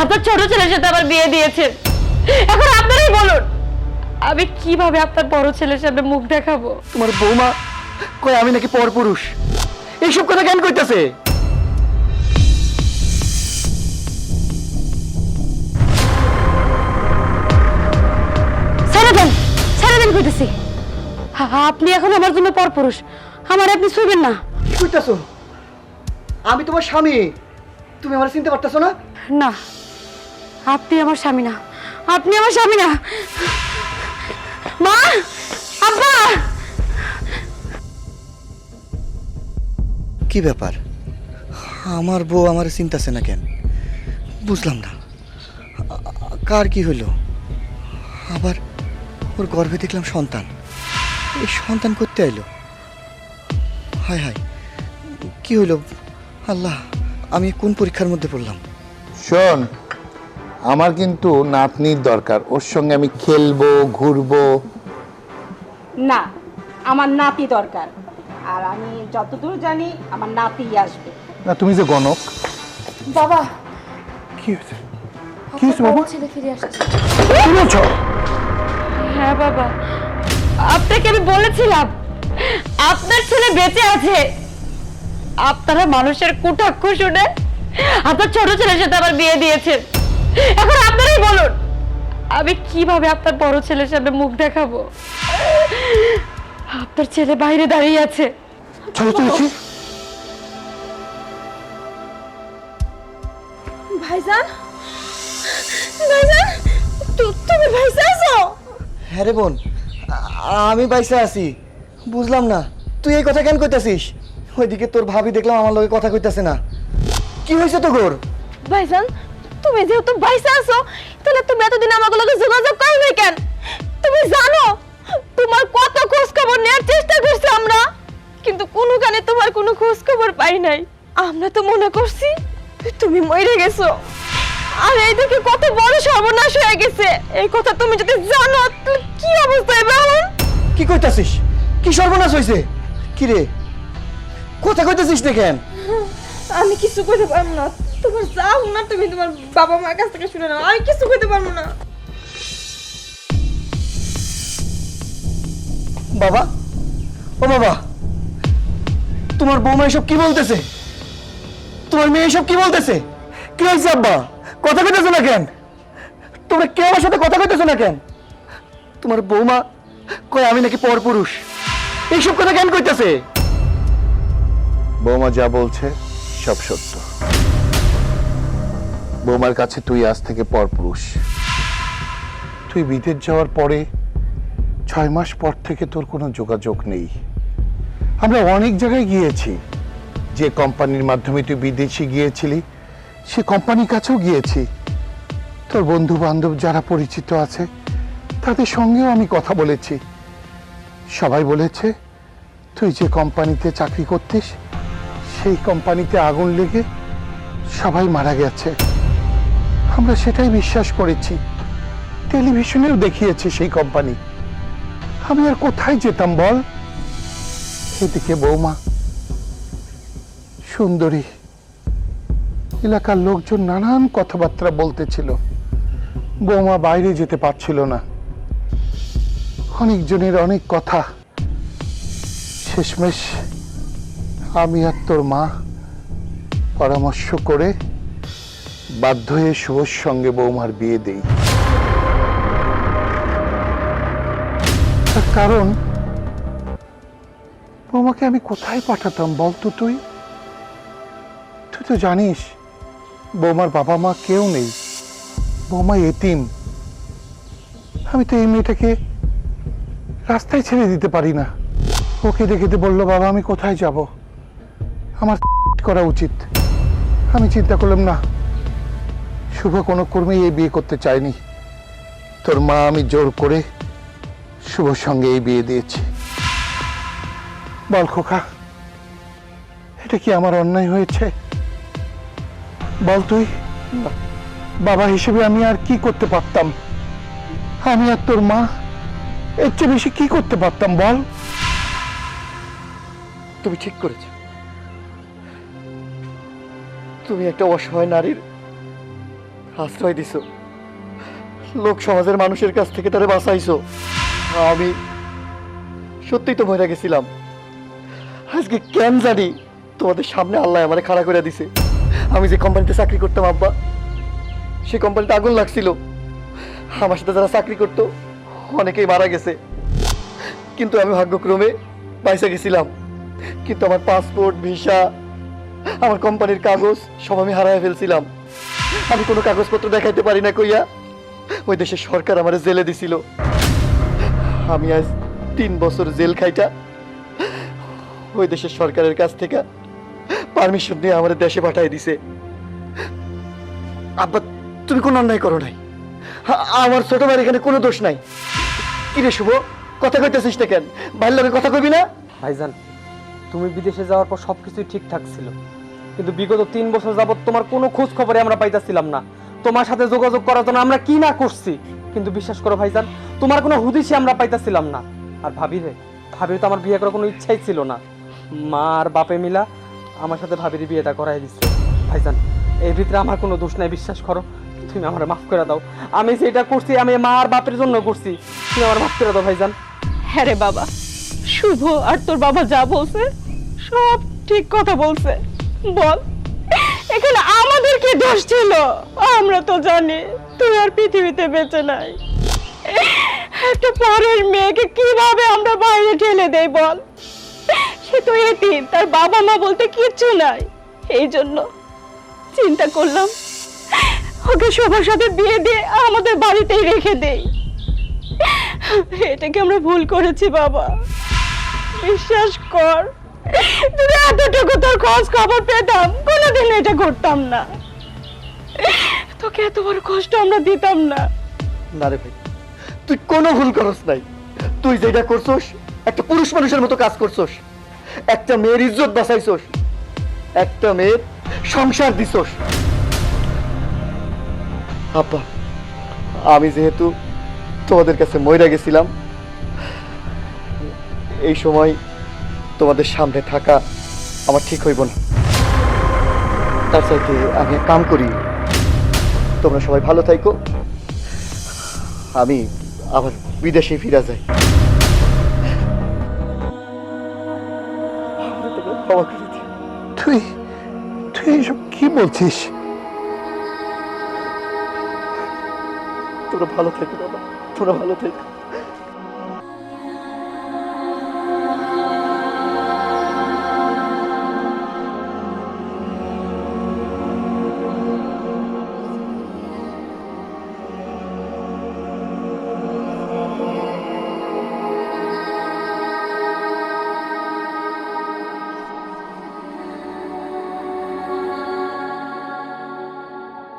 আপনার ছোট ছেলের সাথে আবার বিয়ে দিয়েছেন। এখন আপনারাই বলুন আমি কীভাবে আপনার বড় ছেলের সামনে মুখ দেখাবো? তোমার বৌমা কয় আমি নাকি পরপুরুষ? এইসব কথা কেন কইতাছে? ছেড়ে দেন ছেড়ে দেন কইতেছি। হা- আপনি এখন আমার জন্য পরপুরুষ আমার আপনি শুইবেন না। কি কইতাছো? আমি তোমার স্বামী তুমি আমার চিনতে পারতেছো না? না আপনি আমার স্বামী না। আপনি আমার স্বামী না। মা! আব্বা! কি ব্যাপার? আমার বউ আমার চিন্তাছে না কেন? বুঝলাম না। কার কি হইল? আবার ওর গর্ভে দেখলাম সন্তান। এই সন্তান করতে আইলো। হায় হায় কি হইল? আল্লাহ আমি কোন পরীক্ষার মধ্যে পড়লাম? শোন আমার কিন্তু নাতনির দরকার। ওর সঙ্গে আমি খেলব ঘুরবো। না আমার নাতি দরকার। আর আমি যতদূর জানি আমার নাতি আসবে। না তুমি যে গণক। বাবা। কি হয়েছে? কি হয়েছে বাবা? ছেলে ফিরে আসছে। কি বলছো হ্যাঁ বাবা। আপনাকে আমি বলেছিলাম আপনার ছেলে বেঁচে আছে। আপনারা মানুষের কুটাক্ষ শুনে আপনার ছোট ছেলের সাথে আবার বিয়ে দিয়েছেন। এখন আপনারাই বলুন আমি কীভাবে আপনার বড় ছেলের সামনে মুখ দেখাবো? আপনার ছেলে বাইরে দাঁড়িয়ে আছে। চলো তো দেখি। ভাইজান ভাইজান তুমি ভাইসা আছো? হ্যাঁ রে বোন আমি বাইসা আছি। বুঝলাম না তুই এই কথা কেন কইতাছিস? ওইদিকে তোর ভাবি দেখলাম আমার লগে কথা কইতাছে না। কি হয়েছে তো গোর ভাইজান তুমি যেহেতু ভাইসা আছো তাহলে তুমি এতদিন আমাকে লগে যোগাযোগ করবে কেন? তুমি জানো তোমার কত খোঁজ খবর নেওয়ার চেষ্টা করছি আমরা কিন্তু কোনোখানে তোমার কোনো খোঁজ খবর পাই নাই। আমরা তো মনে করছি তুমি মরে গেছো। আর এইদিকে কত বড় সর্বনাশ হয়ে গেছে। এই কথা তুমি যদি জানো তাহলে কি অবস্থা আমার কি কইতাছিস? কি সর্বনাশ হয়েছে কি রে? কথা কইতাছিস না কেন? আমি কিছু করতে পারব না। তোমার না তুমি তোমার বাবা মার কাছ থেকে শুনে নাও। আমি কিছু করতে পারব না। বাবা? ও বাবা তোমার বৌমা এসব কি বলতেছে? তোমার মেয়ে এসব কি বলতেছে? কি হয়েছে আব্বা? কথা কইতেছো না কেন? তোমরা কেউ আমার সাথে কথা কইতেছো না কেন? তোমার বৌমা কয় আমি নাকি পরপুরুষ এইসব কথা কেন কইতেছে? বৌমা যা বলছে সব সত্য। বৌমার কাছে তুই আজ থেকে পরপুরুষ তুই বিদেশ যাওয়ার পরে ছয় মাস পর থেকে তোর কোনো যোগাযোগ নেই। আমরা অনেক জায়গায় গিয়েছি। যে কোম্পানির মাধ্যমে তুই বিদেশে গিয়েছিলি, সে কোম্পানির কাছেও গিয়েছি। তোর বন্ধু বান্ধব যারা পরিচিত আছে, তাদের সঙ্গেও আমি কথা বলেছি। সবাই বলেছে, তুই যে কোম্পানিতে চাকরি করতিস, সেই কোম্পানিতে আগুন লেগে সবাই মারা গেছে। আমরা সেটাই বিশ্বাস করেছি। টেলিভিশনেও দেখিয়েছে সেই কোম্পানি আমি আর কোথায় যেতাম বল? এদিকে বৌমা, সুন্দরী, এলাকার লোকজন নানান কথাবার্তা বলতেছিল। বৌমা বাইরে যেতে পারছিল না। অনেকজনের অনেক কথা। শেষমেশ আমি আর তোর মা পরামর্শ করে বাধ্য হয়ে শুভর সঙ্গে বৌমার বিয়ে দেই। তার কারণ, বৌমাকে আমি কোথায় পাঠাতাম বলতো তুই? তুই তো জানিস, বৌমার বাবা মা কেউ নেই। বৌমা এতিম। আমি তো এই মেয়েটাকে রাস্তায় ছেড়ে দিতে পারি না। ওকে দেখে দেখে বলল, বাবা, আমি কোথায় যাব? আমার করা উচিত। আমি চিন্তা করলাম, না শুভ কোনো কর্মেই এই বিয়ে করতে চায়নি তোর মা আমি জোর করে শুভর সঙ্গে এই বিয়ে দিয়েছি। বল খোকা, এটা কি আমার অন্যায় হয়েছে? বল তুই, বাবা হিসেবে আমি আর কি করতে পারতাম? আমি আর তোর মা, এর চেয়ে বেশি কি করতে পারতাম, বল? তুমি ঠিক করেছ। তুমি একটা অসহায় নারীর আশ্রয় দিছো। লোক সমাজের মানুষের কাছ থেকে তারে বাঁচাইছো। আমি সত্যিই তো মরে গেছিলাম। আজকে কেন জানি তোমাদের সামনে আল্লাহ আমারে খাড়া করে দিছে। আমি যে কোম্পানিতে চাকরি করতাম, আব্বা, সে কোম্পানিতে আগুন লাগছিল। আমার সাথে যারা চাকরি করতো, অনেকেই মারা গেছে। কিন্তু আমি ভাগ্যক্রমে বাইসে গেছিলাম। কিন্তু আমার পাসপোর্ট, ভিসা, আমার কোম্পানির কাগজ সব আমি হারায় ফেলছিলাম। আমি কোনো কাগজপত্র দেখাইতে পারি না কইয়া। ওই দেশের সরকার আমার জেলে দিছিল। আমি আজ তিন বছর জেল খাইটা। ওই দেশের সরকারের কাছ থেকে পারমিশন নিয়ে আমার দেশে পাঠাই দিছে। আব্বা, তুমি কোনো অন্যায় করো নাই। আমার ছোট ভাইয়ের এখানে কোনো দোষ নাই। কিরে শুভ, কথা কইতেছিস না কেন? ভাইয়ের লগে কথা কইবি না? ভাইজান, তুমি বিদেশে যাওয়ার পর সবকিছুই ঠিকঠাক ছিল। কিন্তু বিগত তিন বছর যাবত তোমার কোনো খোঁজ খবরে আমরা পাইতেছিলাম না। তোমার সাথে যোগাযোগ করার জন্য আমরা কি না করছি? কিন্তু বিশ্বাস করো ভাইজান, তোমার কোনো হুদিসই আমরা পাইতেছিলাম না। আর ভাবি রে, ভাবির তো আমার বিয়ে করার কোনো ইচ্ছাই ছিল না। মা আর বাপে মিলা আমার সাথে ভাবির বিয়েটা করাই দিচ্ছে ভাইজান, এর ভিতরে আমার কোনো দোষ নাই, বিশ্বাস করো। তুমি আমার মাফ করে দাও। আমি যেটা করছি, আমি মা আর বাপের জন্য করছি। তুমি আমার মাফ করে দাও ভাইজান। হ্যাঁ রে বাবা, শুভ আর তোর বাবা যা বলছে, সব ঠিক কথা বলছে। বল, এখানে আমাদের কি দোষ ছিল আমরা তো জানি, তুই আর পৃথিবীতে বেঁচে নাই। একটা পরের মেয়েকে কীভাবে আমরা বাইরে ঠেলে দেই বল? সে তো এতিম, তার বাবা মা বলতে কিচ্ছু নাই। এই জন্য চিন্তা করলাম, ওকে সবার সাথে বিয়ে দিয়ে আমাদের বাড়িতেই রেখে দেই। এটাকে আমরা ভুল করেছি বাবা। বিশ্বাস কর যদি এতটুকু তোর খোঁজ খবর পেতাম, কোনোদিন এটা করতাম না। তোকে এত বড় কষ্ট আমরা দিতাম না। না রে ভাই, তুই কোনো ভুল করস নাই। তুই যেটা করছস, একটা পুরুষ মানুষের মতো কাজ করছস। একটা মেয়ের ইজ্জত বাঁচাইছস। একটা মেয়ের সংসার দিছস। আব্বা, আমি যেহেতু তোমাদের কাছে মইরা গেছিলাম, এই সময় তোমাদের সামনে থাকা আমার ঠিক হইব না। তার চাইতে আমি এক কাম করি তোমরা সবাই ভালো থাইকো। আমি আবার বিদেশে ফিরে যাই। তুই তুই এইসব কি বলছিস? তোমরা ভালো থেকো বাবা। তোমরা ভালো থেকো।